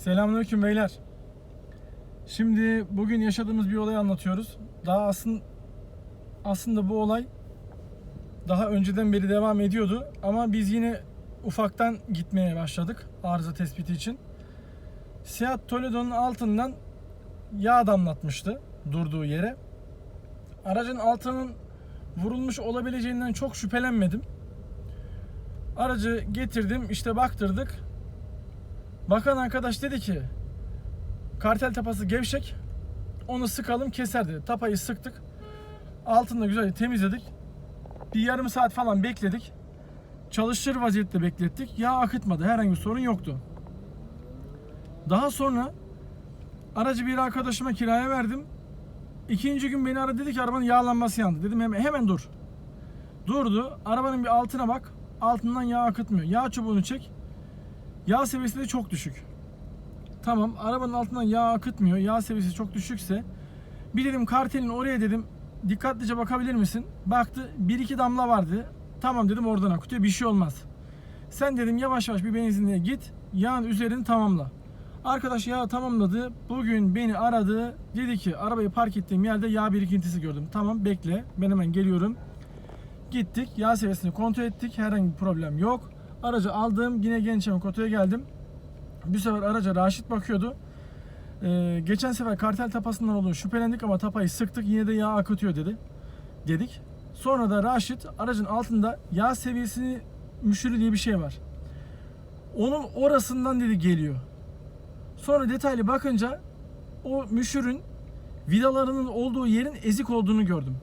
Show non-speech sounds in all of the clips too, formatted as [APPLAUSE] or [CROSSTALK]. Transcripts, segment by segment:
Selamünaleyküm beyler. Şimdi bugün yaşadığımız bir olayı anlatıyoruz. Daha aslında aslında bu olay daha önceden beri devam ediyordu ama biz yine ufaktan gitmeye başladık arıza tespiti için. Seat Toledo'nun altından yağ damlatmıştı durduğu yere. Aracın altının vurulmuş olabileceğinden çok şüphelenmedim. Aracı getirdim işte baktırdık. Bakan arkadaş dedi ki kartel tapası gevşek onu sıkalım keser dedi. Tapayı sıktık. Altını da güzelce temizledik. Bir yarım saat falan bekledik. Çalışır vaziyette beklettik. Yağ akıtmadı. Herhangi bir sorun yoktu. Daha sonra aracı bir arkadaşıma kiraya verdim. İkinci gün beni aradı dedi ki arabanın yağlanması yandı. Dedim hemen, hemen dur. Durdu. Arabanın bir altına bak. Altından yağ akıtmıyor. Yağ çubuğunu çek. Yağ seviyesi de çok düşük. Tamam arabanın altından yağ akıtmıyor. Yağ seviyesi çok düşükse bir dedim kartelin oraya dedim dikkatlice bakabilir misin? Baktı bir iki damla vardı. Tamam dedim oradan akıtıyor bir şey olmaz. Sen dedim yavaş yavaş bir benzinliğe git. Yağın üzerini tamamla. Arkadaş yağı tamamladı. Bugün beni aradı. Dedi ki arabayı park ettiğim yerde yağ birikintisi gördüm. Tamam bekle ben hemen geliyorum. Gittik yağ seviyesini kontrol ettik. Herhangi bir problem yok. Aracı aldım. Yine Gençemek Oto'ya geldim. Bu sefer araca Raşit bakıyordu. Ee, geçen sefer kartel tapasından olduğunu şüphelendik ama tapayı sıktık. Yine de yağ akıtıyor dedi. Dedik. Sonra da Raşit aracın altında yağ seviyesini müşürü diye bir şey var. Onun orasından dedi geliyor. Sonra detaylı bakınca o müşürün vidalarının olduğu yerin ezik olduğunu gördüm.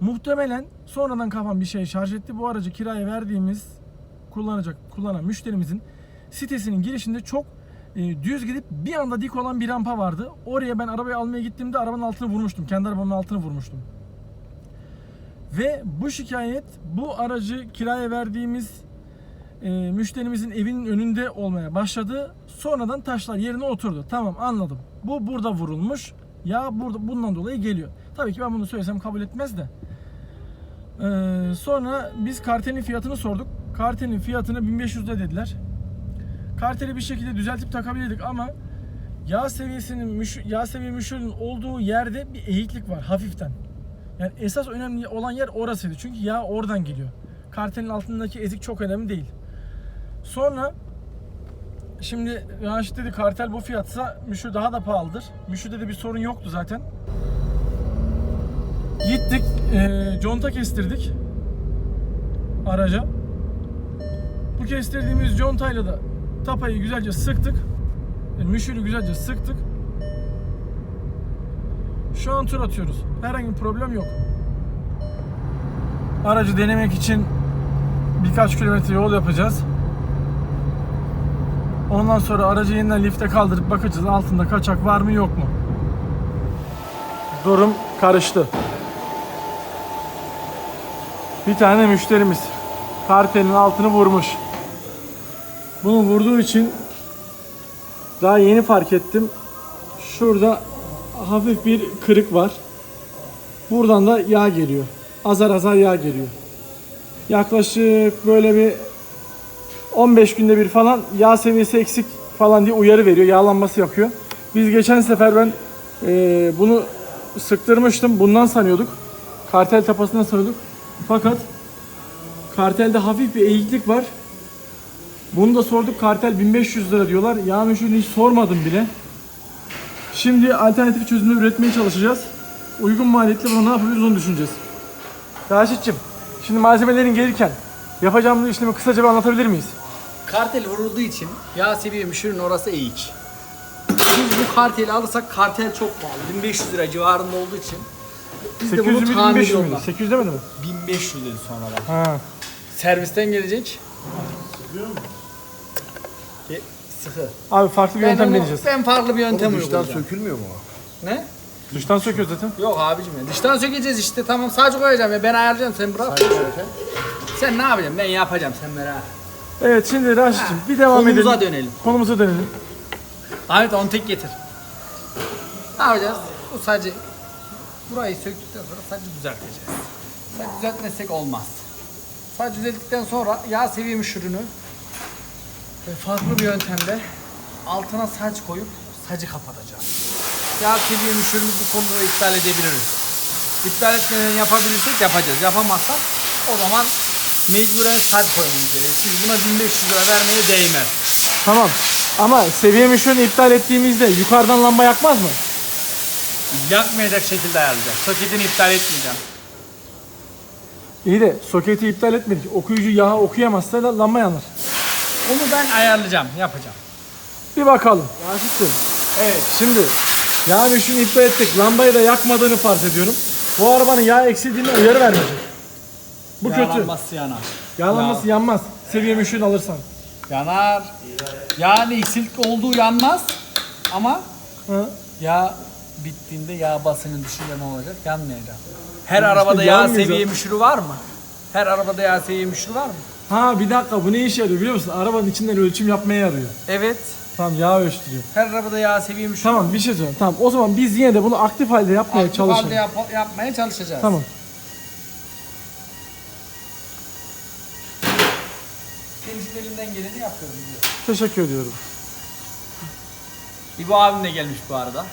Muhtemelen sonradan kafam bir şey şarj etti. Bu aracı kiraya verdiğimiz kullanacak kullanan müşterimizin sitesinin girişinde çok e, düz gidip bir anda dik olan bir rampa vardı. Oraya ben arabayı almaya gittiğimde arabanın altını vurmuştum. Kendi arabamın altını vurmuştum. Ve bu şikayet bu aracı kiraya verdiğimiz e, müşterimizin evinin önünde olmaya başladı. Sonradan taşlar yerine oturdu. Tamam anladım. Bu burada vurulmuş. Ya burada bundan dolayı geliyor. Tabii ki ben bunu söylesem kabul etmez de. Ee, sonra biz kartelin fiyatını sorduk. Kartelin fiyatını 1500 lira dediler. Karteli bir şekilde düzeltip takabilirdik ama yağ seviyesinin yağ seviye müşürün olduğu yerde bir eğiklik var hafiften. Yani esas önemli olan yer orasıydı. Çünkü yağ oradan geliyor. Kartelin altındaki ezik çok önemli değil. Sonra şimdi Raşit dedi kartel bu fiyatsa müşür daha da pahalıdır. Müşürde de bir sorun yoktu zaten. Gittik, e, conta kestirdik araca. Bu kestirdiğimiz contayla da tapayı güzelce sıktık. E, müşürü güzelce sıktık. Şu an tur atıyoruz. Herhangi bir problem yok. Aracı denemek için birkaç kilometre yol yapacağız. Ondan sonra aracı yeniden lifte kaldırıp bakacağız altında kaçak var mı yok mu. Durum karıştı. Bir tane müşterimiz kartelin altını vurmuş. Bunu vurduğu için daha yeni fark ettim. Şurada hafif bir kırık var. Buradan da yağ geliyor. Azar azar yağ geliyor. Yaklaşık böyle bir 15 günde bir falan yağ seviyesi eksik falan diye uyarı veriyor. Yağlanması yapıyor. Biz geçen sefer ben eee, bunu sıktırmıştım. Bundan sanıyorduk. Kartel tapasından sanıyorduk. Fakat kartelde hafif bir eğiklik var. Bunu da sorduk. Kartel 1500 lira diyorlar. Yağ hiç sormadım bile. Şimdi alternatif çözümler üretmeye çalışacağız. Uygun maliyetli bunu ne yapabiliriz onu düşüneceğiz. Raşit'cim, şimdi malzemelerin gelirken yapacağımız işlemi kısaca bir anlatabilir miyiz? Kartel vurulduğu için yağ seviye müşürün orası eğik. Biz bu karteli alırsak kartel çok pahalı. 1500 lira civarında olduğu için biz de 800 bunu miydi, tamir 1500 yoluna. miydi? 800 demedi mi? 1500 dedi sonradan. Ha. Servisten gelecek. Ge- Sıkı. Abi farklı bir Ben, yöntem onu- deneyeceğiz. ben farklı bir yöntem Dıştan uygulayacağım. sökülmüyor mu o? Ne? Dıştan söküyoruz zaten. Yok abicim ya. Dıştan sökeceğiz işte tamam sadece koyacağım ya ben ayarlayacağım sen bırak. Sen ne yapacaksın ben yapacağım sen merak. Evet şimdi Raşit'cim bir devam Konumuza edelim. dönelim. Konumuza dönelim. Ahmet onu tek getir. Ne yapacağız? Bu sadece burayı söktükten sonra sadece düzelteceğiz. Sadece düzeltmezsek olmaz. Sadece düzelttikten sonra yağ seviye müşürünü e, farklı bir yöntemle altına saç koyup sacı kapatacağız. Yağ seviye müşürünü bu konuda da iptal edebiliriz. İptal etmeden yapabilirsek yapacağız. Yapamazsak o zaman mecburen saç koymamız gerekiyor. Çünkü buna 1500 lira vermeye değmez. Tamam. Ama seviye mişörünü iptal ettiğimizde yukarıdan lamba yakmaz mı? Yakmayacak şekilde ayarlayacağız. Soketini iptal etmeyeceğim. İyi de soketi iptal etmedik. Okuyucu yağı okuyamazsa da lamba yanar. Onu ben ayarlayacağım, yapacağım. Bir bakalım. Raşit'ciğim. Evet. Şimdi yağ mişörünü iptal ettik. Lambayı da yakmadığını farz ediyorum. Bu arabanın yağ eksildiğinde uyarı vermeyecek. Bu kötü. Yağlanması yanar. Yağlanması yanmaz. Seviye mişörünü alırsan. Yanar. Yani eksilik olduğu yanmaz. Ama Hı? yağ bittiğinde yağ basıncı düşünce ne olacak? Yanmayacak. Her İşte arabada yağ yanmayacak. seviye müşürü var mı? Her arabada yağ seviye müşürü var mı? Ha bir dakika bu ne işe yarıyor biliyor musun? Arabanın içinden ölçüm yapmaya yarıyor. Evet. Tamam yağ ölçtürüyor. Her arabada yağ seviye müşürü Tamam bir şey söyleyeyim. Tamam o zaman biz yine de bunu aktif halde yapmaya Aktif çalışalım. halde yap- yapmaya çalışacağız. Tamam. Senin elinden geleni yapıyorum. biliyorum. Teşekkür ediyorum. İbo abim de gelmiş bu arada.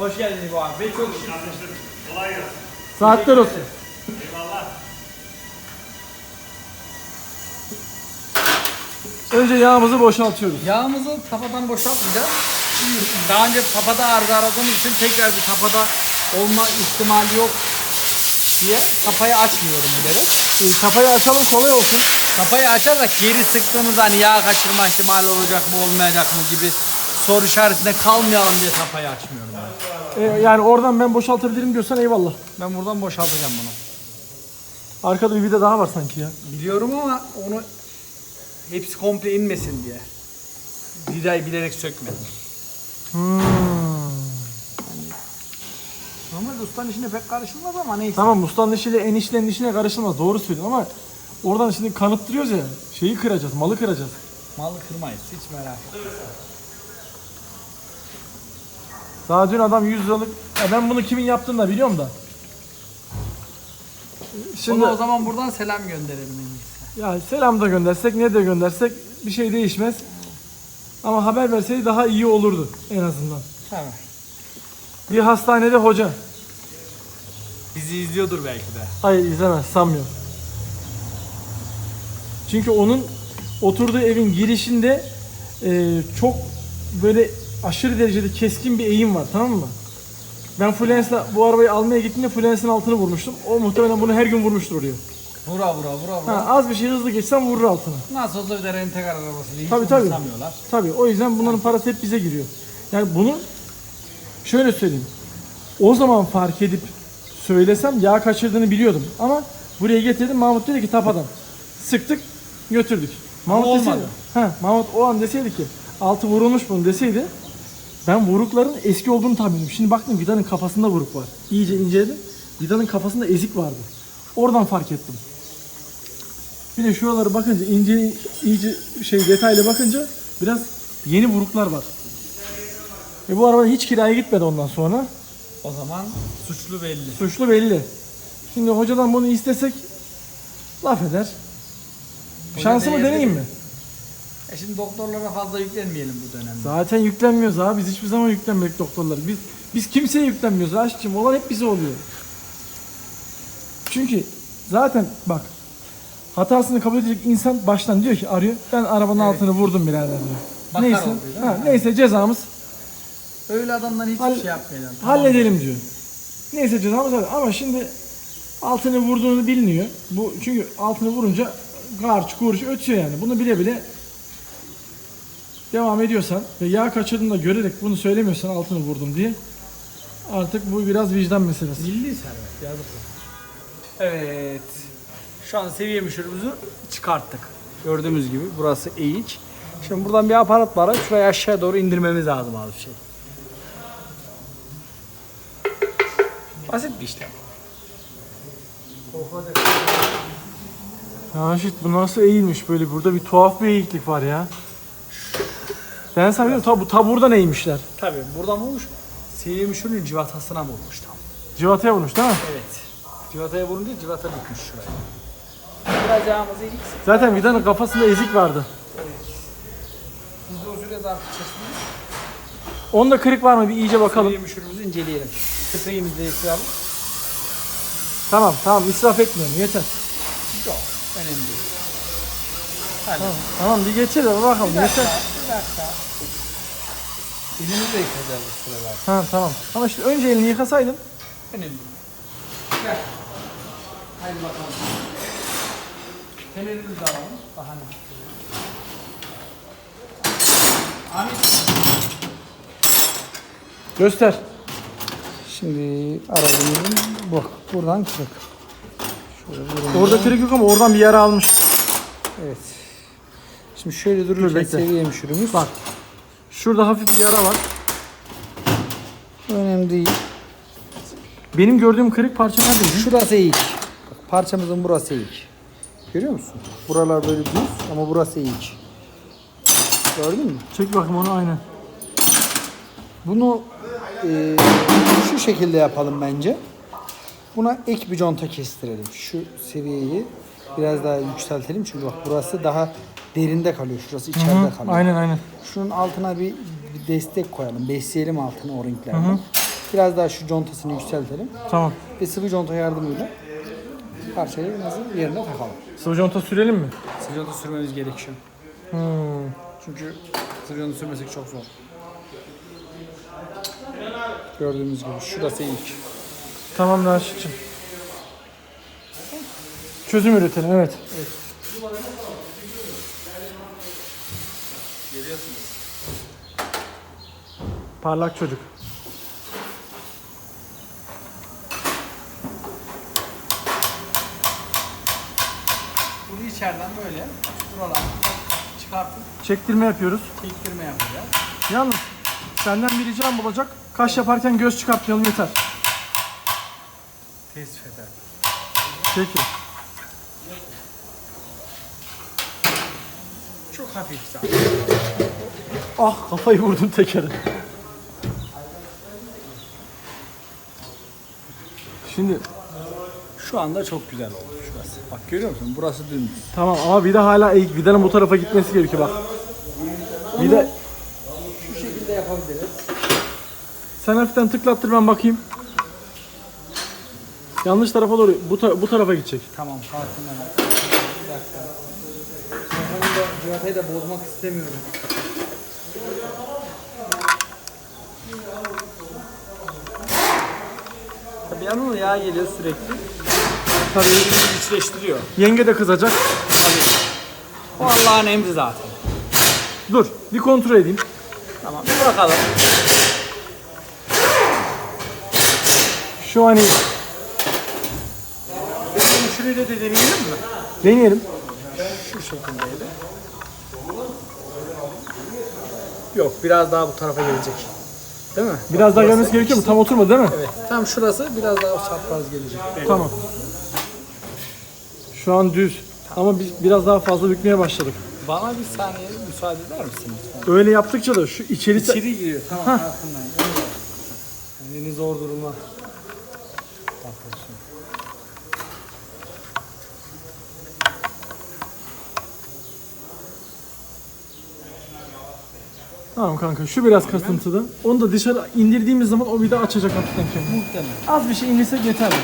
Hoş geldin İbo abi. Ve çok şık. Kolay gelsin. Saatler olsun. Eyvallah. Önce yağımızı boşaltıyoruz. Yağımızı tapadan boşaltmayacağız. Daha önce tapada arıza aradığımız için tekrar bir tapada olma ihtimali yok diye tapayı açmıyorum bilerek. Ee, Kafayı açalım kolay olsun. Tapayı açarsak geri sıktığımız hani yağ kaçırma ihtimali olacak mı olmayacak mı gibi soru işaretinde kalmayalım diye tapayı açmıyorum ben. Ee, yani oradan ben boşaltabilirim diyorsan eyvallah. Ben buradan boşaltacağım bunu. Arkada bir vida daha var sanki ya. Biliyorum ama onu hepsi komple inmesin diye. Vidayı bilerek sökmedim. Hmm. Normalde ustanın işine pek karışılmaz ama neyse. Tamam ustanın işiyle enişlerin işine karışılmaz. Doğru söylüyorsun ama oradan şimdi kanıttırıyoruz ya. Şeyi kıracağız, malı kıracağız. Malı kırmayız hiç merak etme. Daha dün adam 100 liralık... Ya ben bunu kimin yaptığını da biliyorum da. Şimdi Ona o zaman buradan selam gönderelim en iyisi. ya selam da göndersek ne de göndersek bir şey değişmez. Ama haber verseydi daha iyi olurdu en azından. Tamam. Bir hastanede hoca. Bizi izliyordur belki de. Hayır izlemez sanmıyorum. Çünkü onun oturduğu evin girişinde e, çok böyle aşırı derecede keskin bir eğim var tamam mı? Ben Fluence'la bu arabayı almaya gittiğimde Fluence'in altını vurmuştum. O muhtemelen bunu her gün vurmuştur oraya. Vura vura vura vura. Ha, az bir şey hızlı geçsem vurur altına. Nasıl olsa bir de rentekar arabası değil. Tabii, Hiç tabii. umursamıyorlar. Tabii o yüzden bunların parası hep bize giriyor. Yani bunu şöyle söyleyeyim. O zaman fark edip söylesem yağ kaçırdığını biliyordum. Ama buraya getirdim Mahmut dedi ki tapadan. Sıktık götürdük. Mahmut Ama deseydi, olmadı. ha, Mahmut o an deseydi ki altı vurulmuş bunu deseydi ben vurukların eski olduğunu tahmin ediyorum. Şimdi baktım vidanın kafasında vuruk var. İyice inceledim. Vidanın kafasında ezik vardı. Oradan fark ettim. Bir de şuralara bakınca ince iyice şey detaylı bakınca biraz yeni vuruklar var. E bu araba hiç kiraya gitmedi ondan sonra. O zaman suçlu belli. Suçlu belli. Şimdi hocadan bunu istesek laf eder. Şansımı deneyeyim mi? E şimdi doktorlara fazla yüklenmeyelim bu dönemde. Zaten yüklenmiyoruz abi. Biz hiçbir zaman yüklenmedik doktorlar. Biz biz kimseye yüklenmiyoruz aşkım. Olan hep bize oluyor. Çünkü zaten bak hatasını kabul edecek insan baştan diyor ki arıyor. Ben arabanın altını vurdum birader diyor. Bakar neyse. oluyor, değil mi? Ha, neyse cezamız Öyle adamdan hiçbir Hall- şey yapmayalım. tamam halledelim diyor. Neyse cezamız var. Ama şimdi altını vurduğunu biliniyor. Bu çünkü altını vurunca garç kurç ötüyor yani. Bunu bile bile devam ediyorsan ve yağ kaçırdığını da görerek bunu söylemiyorsan altını vurdum diye artık bu biraz vicdan meselesi. Milli servet yazık. Evet. Şu an seviye müşürümüzü çıkarttık. Gördüğümüz gibi burası eğik. Şimdi buradan bir aparat var. Şurayı aşağı doğru indirmemiz lazım az bir şey. Basit bir işlem. Ya Şit bu nasıl eğilmiş böyle burada bir tuhaf bir eğiklik var ya. Ben sana diyorum ta, bu- ta buradan eğmişler. Tabii buradan vurmuş. Seviye müşürünün civatasına vurmuş tam. Civataya vurmuş değil mi? Evet. Civataya vurunca civata bitmiş şuraya. Biraz yağımızı ilik. Zaten vidanın kafasında ezik vardı. biraz arka çalıştırıyoruz. Onda kırık var mı bir iyice bakalım. Seviye müşürümüzü inceleyelim. Spreyimizi değiştirelim. Tamam tamam israf etmiyorum yeter. Yok. Önemli değil. Tamam, tamam bir geçelim bakalım Bir dakika. yeter. Bir dakika. Elimizi de yıkayacağız bu sıralar. Ha tamam. Ama işte önce elini yıkasaydın. Önemli. Gel. Haydi bakalım. Fenerimizi de alalım. Daha ne? Ahmet. Göster. Şimdi aracımızın bak buradan kırık. Şöyle buradan. Orada kırık yok ama oradan bir yara almış. Evet. Şimdi şöyle dururken bekle. seviye müşürümüz. Bak. Şurada hafif bir yara var. Önemli değil. Benim gördüğüm kırık parça neredeydi? Şurası eğik. Bak, parçamızın burası eğik. Görüyor musun? Buralar böyle düz ama burası eğik. Gördün mü? Çek bakayım onu aynen. Bunu eee, şu şekilde yapalım bence. Buna ek bir conta kestirelim. Şu seviyeyi biraz daha yükseltelim. Çünkü bak burası daha derinde kalıyor. Şurası içeride Hı, kalıyor. aynen aynen. Şunun altına bir, bir destek koyalım. Besleyelim altını o renklerden. Biraz daha şu contasını yükseltelim. Tamam. Ve sıvı conta yardımıyla parçayı nasıl yerine takalım. Sıvı conta sürelim mi? Sıvı conta sürmemiz gerekiyor. Hmm. Çünkü sıvı conta sürmesek çok zor. Gördüğünüz gibi şurası ilk. Tamam Raşit'cim. Çözüm üretelim evet. Parlak çocuk. Bunu içeriden böyle buralardan çıkartıp Çektirme yapıyoruz. çektirme yapacağız. Yalnız senden bir ricam olacak. Kaş yaparken göz çıkartmayalım yeter. Tespit eder. Peki. Çok hafif zaten. Ah kafayı vurdum tekere. Şimdi Şu anda çok güzel oldu şurası. Bak görüyor musun? Burası dümdüz. tamam ama vida hala eğik. Vidanın bu tarafa gitmesi gerekiyor bak. Vida Şu şekilde yapabiliriz. sen hafiften tıklattır ben bakayım. Yanlış tarafa doğru bu, ta- bu tarafa gidecek. Tamam farkındayım. Bir dakika. Da civatayı da bozmak istemiyorum. Yanına yağ geliyor sürekli. Tabii İçleştiriyor. yenge de kızacak. O Allah'ın emri zaten. Dur bir kontrol edeyim. Tamam bir bakalım. Şu an iyi. Benim şurayla da deneyelim mi? Deneyelim. Şu şekildeydi. Yok biraz daha bu tarafa gelecek. Değil mi? Biraz daha gelmesi gerekiyor mu? Tam oturmadı değil mi? Evet. Tam şurası biraz daha çapraz gelecek. Tamam. Şu an düz. Ama biz biraz daha fazla bükmeye başladık. Bana bir saniye müsaade eder misin lütfen? Öyle yaptıkça da şu içeri... İçeri giriyor. Tamam farkındayım. Beni zor duruma. Tamam kanka şu biraz kasıntılı. Onu da dışarı indirdiğimiz zaman o bir daha açacak hafiften kendini. Muhtemelen. Az bir şey indirsek yeterli.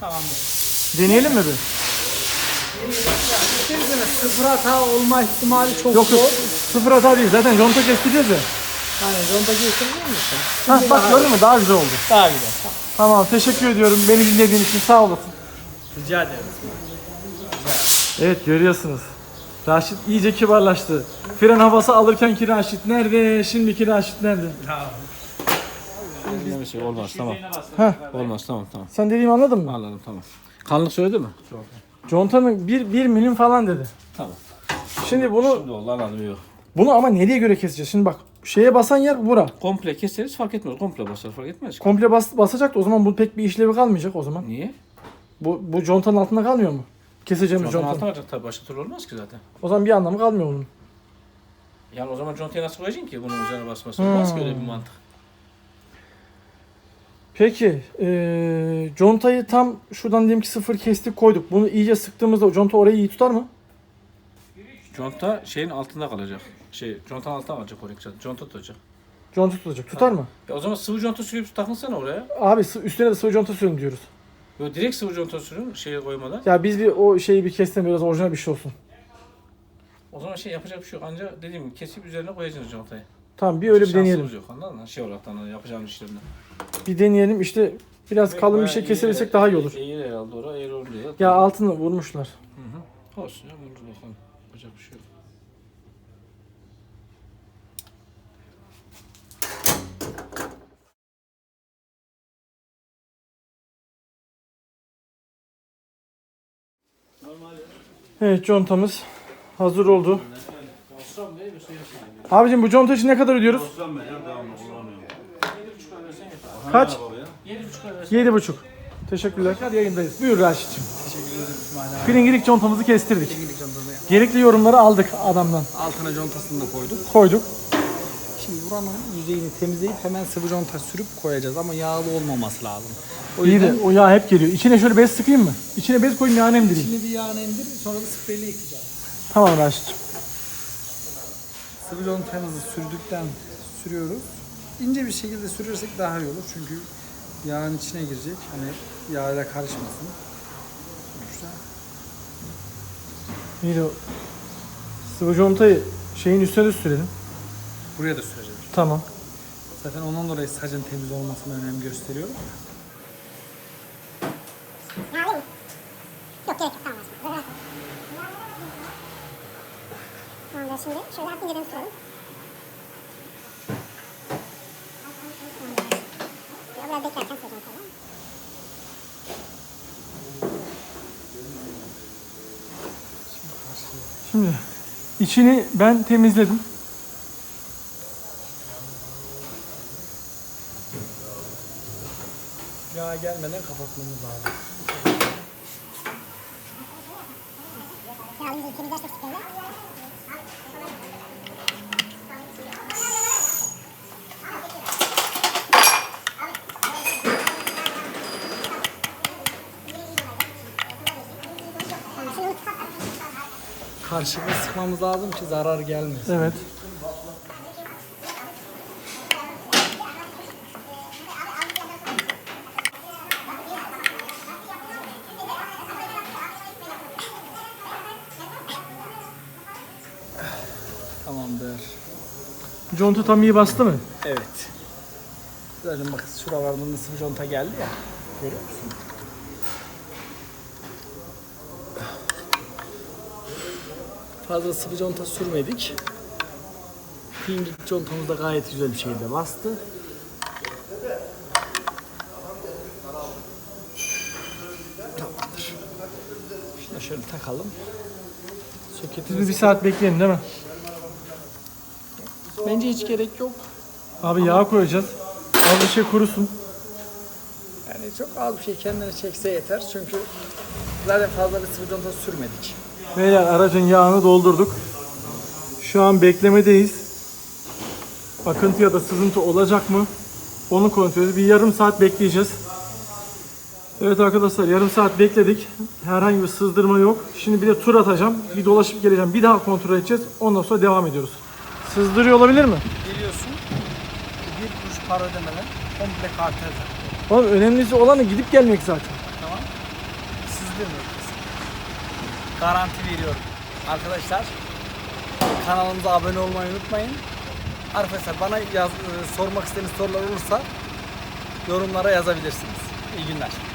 Tamamdır. Deneyelim mi bir? Sıfır hata olma ihtimali çok Yok zor. yok. Sıfır hata değil. Zaten conta kestireceğiz ya. Hani zonda geçebilir misin? Ha, bak gördün mü? Daha güzel oldu. Daha güzel. Tamam. Teşekkür ediyorum. Beni dinlediğin için sağ olasın. Rica ederim. Evet görüyorsunuz. Raşit iyice kibarlaştı. Fren havası alırken ki Raşit nerede? Şimdiki Raşit nerede? Bir şey olmaz tamam. Heh. Olmaz tamam tamam. Sen dediğimi anladın mı? Anladım tamam. Kanlık söyledi mi? Contanın 1 1 milim falan dedi. Tamam. Şimdi bunu Şimdi oldu anladım yok. bunu ama nereye göre keseceğiz? Şimdi bak şeye basan yer bura. Komple keseriz fark etmez. Komple basar fark etmez. ki. Komple bas, basacak da o zaman bu pek bir işlevi kalmayacak o zaman. Niye? Bu bu contanın altında kalmıyor mu? Keseceğimiz Contanın altına conta. alacak tabii başka türlü olmaz ki zaten. O zaman bir anlamı kalmıyor onun. Yani o zaman contayı nasıl koyacaksın ki bunun üzerine basması olmaz ki öyle bir Hmm. mantık. Peki, eee contayı tam şuradan diyelim ki sıfır kestik koyduk. Bunu iyice sıktığımızda o conta orayı iyi tutar mı? Conta şeyin altında kalacak. Şey, contanın altında kalacak oraya. Conta tutacak. Conta tutacak. Tutar mı? Ya o zaman sıvı conta sürüp takılsana oraya. Abi sı- üstüne de sıvı conta sürelim diyoruz. Böyle direkt sıvı conta sürün şeye koymadan. Ya biz bir o şeyi bir kestim biraz orijinal bir şey olsun. O zaman şey yapacak bir şey yok. Anca dediğim gibi kesip üzerine koyacaksınız contayı. Tamam bir öyle bir Şansımız deneyelim. yok anladın mı? Şey olarak da yapacağımız işlerinde. Bir deneyelim işte biraz kalın bir şey kesebilsek daha iyi olur. Eğir herhalde oraya. Eğir da. Ya altını vurmuşlar. Hı hı. Olsun ya vururuz bakalım. Yapacak bir şey yok. Evet contamız hazır oldu. Abicim bu conta için ne kadar ödüyoruz? Kaç? Yedi buçuk. Teşekkürler. Yayındayız. Buyur Raşit'ciğim. Piringilik contamızı kestirdik. Gerekli yorumları aldık adamdan. Altına contasını da koyduk. Koyduk. Şimdi buranın yüzeyini temizleyip hemen sıvı conta sürüp koyacağız ama yağlı olmaması lazım. O İyi de o yağ hep geliyor. İçine şöyle bez sıkayım mı? İçine bez koyayım yağını emdireyim. şimdi bir yağını indir sonra da spreyle yıkayacağız. Tamam Raşit'ciğim. Sıvı contamızı sürdükten sürüyoruz. İnce bir şekilde sürürsek daha iyi olur çünkü yağın içine girecek. Hani yağla karışmasın. Sonuçta İyi de o sıvı contayı şeyin üstüne de sürelim. buraya da süreceğiz. Tamam. Zaten ondan dolayı sacın temiz olmasına önem gösteriyorum. Yok gerek yok tamam. [LAUGHS] Tamamdır şimdi şöyle hafif inceden sürelim. Biraz beklerken. Şimdi içini ben temizledim. Yağ gelmeden kapatmamız lazım. Yağlı temizlersek süreyle. Tamam, şimdi Karşılıklı sıkmamız lazım ki zarar gelmesin. Evet. Tamamdır. Conta tam iyi bastı mı? Evet. Zaten bak şuralardan da sıvı conta geldi ya. Görüyor musun? Fazla sıvı conta sürmedik. Pingik contamız da gayet güzel bir şekilde bastı. Tamamdır. Şunu şöyle takalım. Biz bir saat bekleyelim değil mi? Bence hiç gerek yok. Abi yağ koyacağız. Az bir şey kurusun. Yani çok az bir şey kendini çekse yeter çünkü zaten fazla bir sıvı conta sürmedik. Beyler aracın yağını doldurduk. Şu an beklemedeyiz. Akıntı ya da sızıntı olacak mı? Onu kontrol ediyoruz. Bir yarım saat bekleyeceğiz. Evet arkadaşlar yarım saat bekledik. Herhangi bir sızdırma yok. Şimdi bir de tur atacağım. Bir dolaşıp geleceğim. Bir daha kontrol edeceğiz. Ondan sonra devam ediyoruz. Sızdırıyor olabilir mi? Geliyorsun bir kuruş para ödemeden komple kartı öder. Oğlum önemlisi olanı gidip gelmek zaten. Tamam. Sızdırmıyor. Garanti veriyorum. Arkadaşlar kanalımıza abone olmayı unutmayın. Arkadaşlar bana yaz, e, sormak istediğiniz sorular olursa yorumlara yazabilirsiniz. İyi günler.